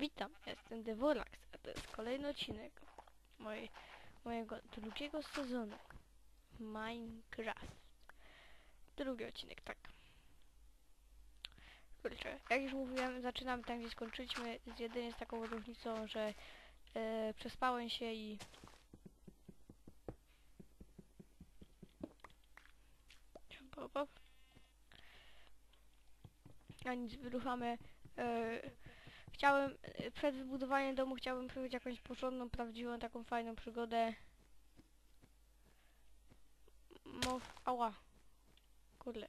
Witam, jestem Devolax, a to jest kolejny odcinek mojej, mojego drugiego sezonu Minecraft. Drugi odcinek, tak. Kurczę, jak już mówiłem, zaczynamy tam, gdzie skończyliśmy, z jedynie z taką różnicą, że e, przespałem się i... Hop, hop. A nic, wyruchamy. E, Chciałem, e, przed wybudowaniem domu chciałbym przeżyć jakąś porządną, prawdziwą, taką fajną przygodę. Mów, ała. Kurde.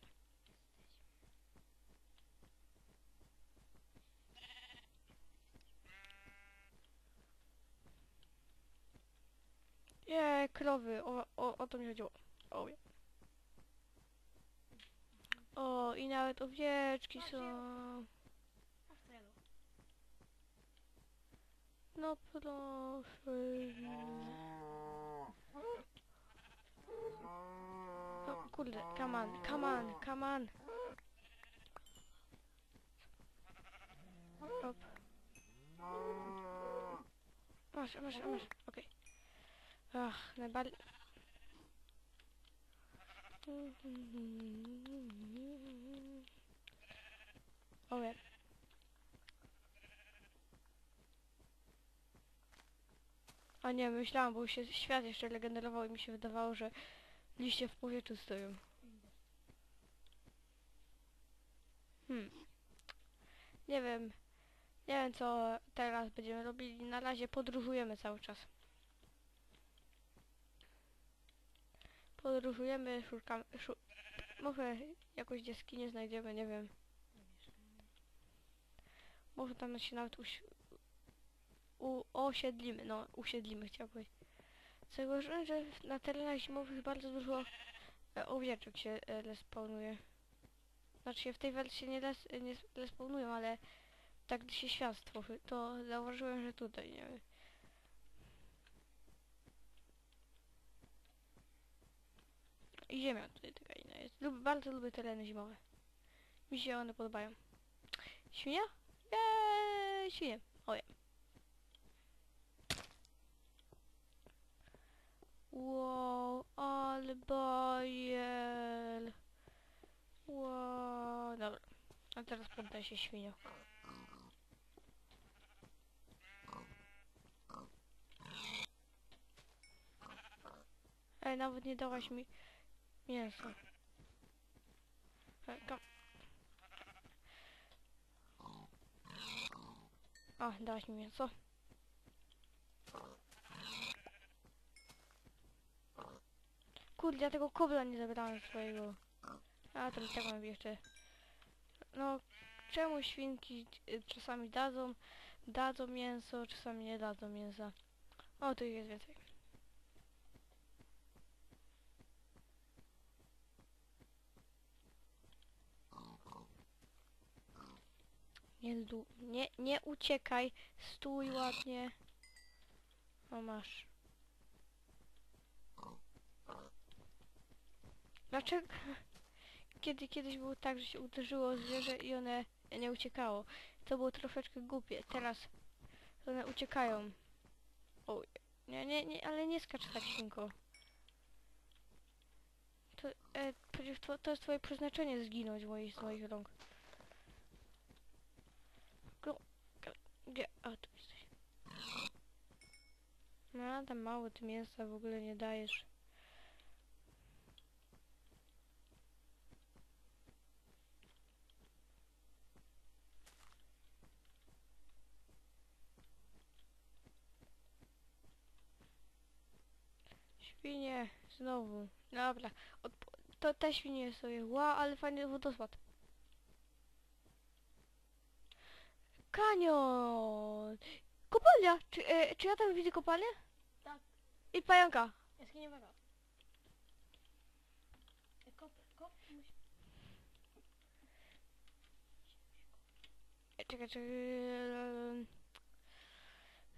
Nie, krowy, o, o, o to mi chodziło. O, o i nawet owieczki są. Come on, come on, come on. Hop. Masz, masz, masz, okej. Ach, najbardziej... O ja. A nie, myślałam, bo się świat jeszcze regenerował i mi się wydawało, że liście w powietrzu stoją. Hmm. Nie wiem. Nie wiem co teraz będziemy robili. Na razie podróżujemy cały czas. Podróżujemy, szukamy... Szu może jakoś jaskinię znajdziemy, nie wiem. Może tam się nawet u osiedlimy, no usiedlimy chciałbym. Zauważyłem, że na terenach zimowych bardzo dużo e, owieczek się e, respawnuje. Znaczy się w tej wersji nie, res, nie respawnują, ale tak gdy się świat stworzy, to zauważyłem, że tutaj, nie wiem. I ziemia tutaj taka inna jest. Lub, bardzo lubię tereny zimowe. Mi się one podobają. Świnia? Eee, świnie. Wow, ale bajel. Wow, dobra. A teraz poddaj się świnią. Ej, nawet nie dałaś mi mięsa. Ej, kom. A, dałaś mi mięso. Kurde, ja tego kobla nie zabrałem swojego. A, to tak mam jeszcze. No, czemu świnki y, czasami dadzą, dadzą mięso, czasami nie dadzą mięsa. O, tu jest więcej. Nie, nie, nie uciekaj, stój ładnie. O, masz. Dlaczego? Kiedy kiedyś było tak, że się uderzyło zwierzę i one nie uciekało. To było troszeczkę głupie. Teraz one uciekają. O, nie, nie, nie, ale nie skacz tak świnko. To, e, przecież to, to jest twoje przeznaczenie zginąć z moich, z moich rąk. Gdzie? A, tu jesteś. No, tam mało ty mięsa w ogóle nie dajesz. Świnie, znowu. Dobra, to te świnie sobie. Ła, ale fajny wodospad. Kanion! Kopalnia! Czy, e, czy ja tam widzę kopalnię? Tak. I pająka. Jaskinie mega. Kop, kop. E, Czekaj, czekaj.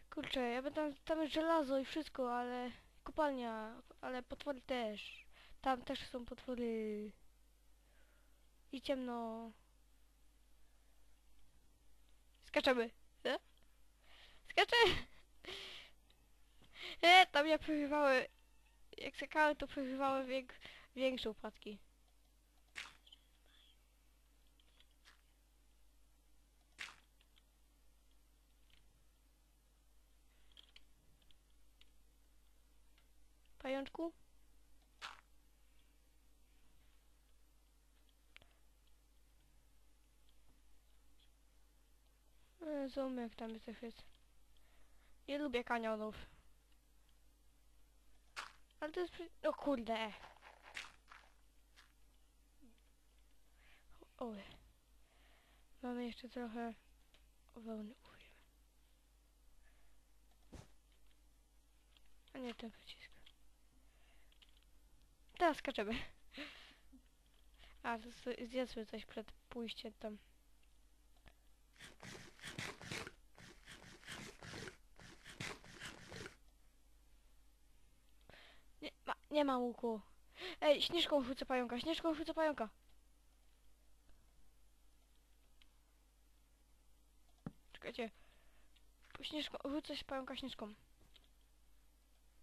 Kurczę, ja bym tam, tam jest żelazo i wszystko, ale... Kopalnia, ale potwory też. Tam też są potwory. I ciemno. Skaczemy. E? Skaczę! E, tam mnie przerywały. Jak skakałem, to przerywały wiek, większe upadki. Pajączku? E, Zomek tam jest jest. Nie lubię kanionów. Ale to jest... przy- O kurde. Oj. Mamy jeszcze trochę wełny. Użyjemy. A nie ten przycisk. Teraz skaczemy. A, zjedzmy coś przed pójściem tam. Nie ma, nie ma łuku. Ej, śnieżką rzucę pająka, śnieżką rzucę pająka. Czekajcie. Śnieżką, rzucę pająka śnieżką.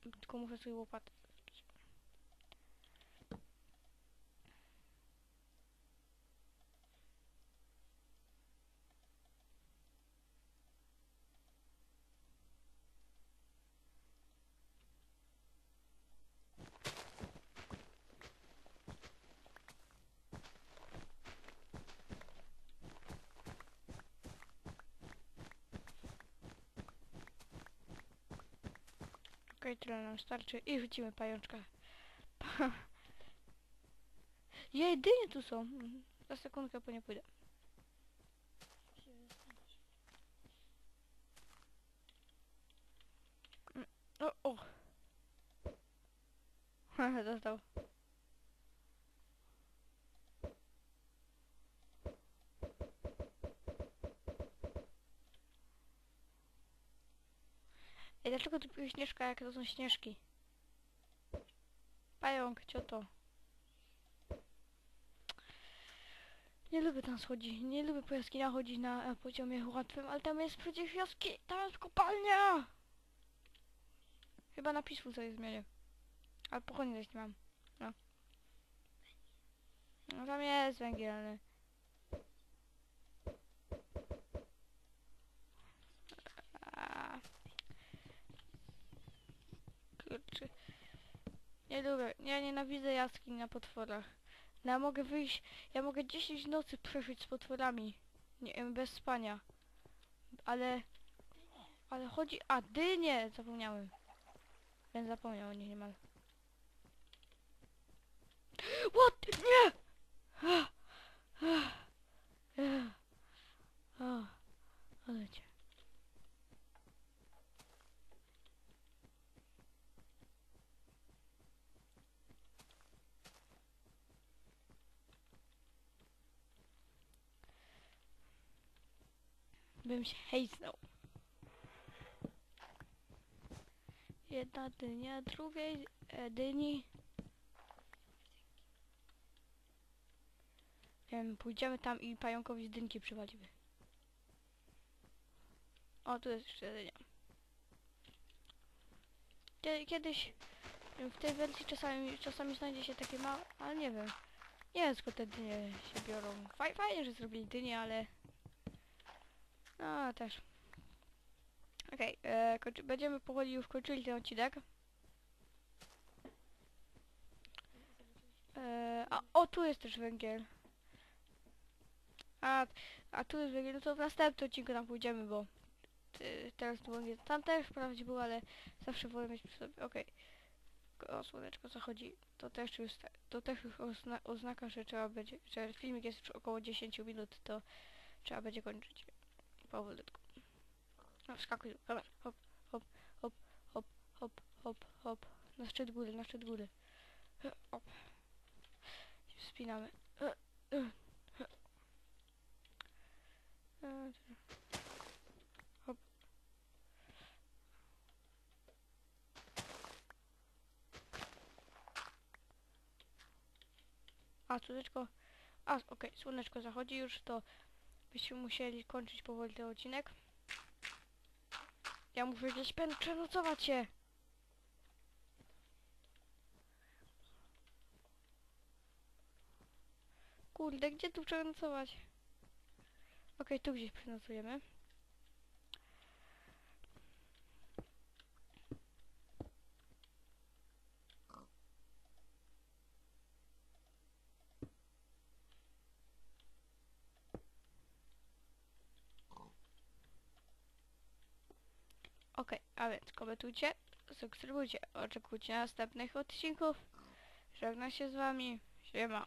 Tylko muszę sobie łopatę. Okej, tyle nam starczy i rzucimy pajączka. Jedynie tu są. Mhm. Za sekundkę po nie pójdę. Staniesz. O, o. Haha, dostał. Ej, dlaczego tu piłeś śnieżka, jak to są śnieżki? Pająk, cioto. Nie lubię tam schodzić, nie lubię po jaskiniach chodzić na poziomie łatwym, ale tam jest przecież jaski, tam jest kopalnia! Chyba na Peaceful sobie zmienię. Ale pochodnie też nie mam. No. No tam jest węgielny. A. Kurczę. Nie lubię. Ja nienawidzę jaskiń na potworach. No ja mogę wyjść, ja mogę 10 nocy przeżyć z potworami. Nie, em, bez spania. Ale... Ale chodzi... A, dynie! Zapomniałem. Ten zapomniał o nich niemal. What? Nie! Ah, ah, ah, Ale cię. Bym się hejsnął. Jedna dynia, drugiej dyni. Wiem, pójdziemy tam i pająkowi z dynki przywalimy. O, tu jest jeszcze dynia. Kie- Kiedyś w tej wersji czasami, czasami znajdzie się takie małe, ale nie wiem. Nie wiem skąd te dynie się biorą. Faj, fajnie, że zrobili dynie, ale... No, też. Okej, e, kończy- będziemy powoli już kończyli ten odcinek. E, a, o, tu jest też węgiel. A, a tu jest węgiel, no to w następnym odcinku tam pójdziemy, bo ty, teraz tu węgiel. Tam też wprawdzie był, ale zawsze wolę mieć przy sobie. Okej. O, słoneczko zachodzi. To też już, to też już ozna, oznaka, że trzeba będzie, że filmik jest już około 10 minut, to trzeba będzie kończyć. Powolutku. No, wskakuj, dobra, hop, hop, hop, hop, hop, hop, hop. Na szczyt góry, na szczyt góry. Hop. Się Wspinamy. Hop. A, słoneczko... A, okej, słoneczko zachodzi już, to byśmy musieli kończyć powoli ten odcinek. Ja muszę gdzieś przenocować się. Kurde, gdzie tu przenocować? Okej, tu gdzieś przenocujemy. Okej, a więc komentujcie, subskrybujcie, oczekujcie następnych odcinków. Żegnam się z wami. Siema.